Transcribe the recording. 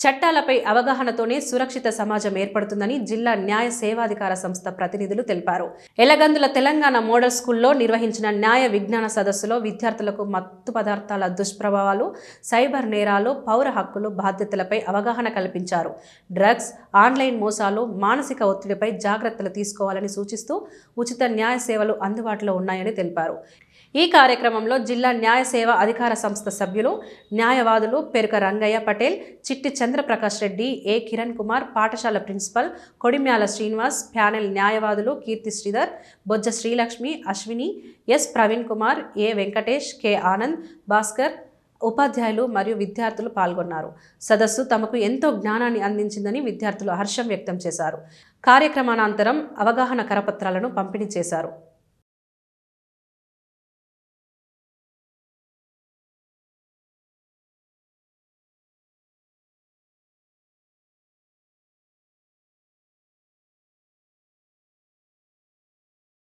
చట్టాలపై అవగాహనతోనే సురక్షిత సమాజం ఏర్పడుతుందని జిల్లా న్యాయ సేవాధికార సంస్థ ప్రతినిధులు తెలిపారు. ఎలగందుల తెలంగాణ మోడల్ స్కూల్లో నిర్వహించిన న్యాయ విజ్ఞాన సదస్సులో విద్యార్థులకు మత్తు పదార్థాల దుష్ప్రభావాలు సైబర్ నేరాలు పౌర హక్కులు బాధ్యతలపై అవగాహన కల్పించారు. డ్రగ్స్ ఆన్లైన్ మోసాలు మానసిక ఒత్తిడిపై జాగ్రత్తలు తీసుకోవాలని సూచిస్తూ ఉచిత న్యాయ సేవలు అందుబాటులో ఉన్నాయని తెలిపారు. ఈ కార్యక్రమంలో జిల్లా న్యాయ సేవ అధికార సంస్థ సభ్యులు న్యాయవాదులు పెరుక రంగయ్య పటేల్ చిట్టి చంద్రప్రకాష్ రెడ్డి ఏ కిరణ్ కుమార్ పాఠశాల ప్రిన్సిపల్ కొడిమ్యాల శ్రీనివాస్ ప్యానెల్ న్యాయవాదులు Keerthi Sridhar Bojja Srilakshmi Ashwini S Praveen Kumar A Venkatesh K Anand Bhaskar ఉపాధ్యాయులు మరియు విద్యార్థులు పాల్గొన్నారు. సదస్సు తమకు ఎంతో జ్ఞానాన్ని అందించిందని విద్యార్థులు హర్షం వ్యక్తం చేశారు. కార్యక్రమానంతరం అవగాహన కరపత్రాలను పంపిణీ చేశారు.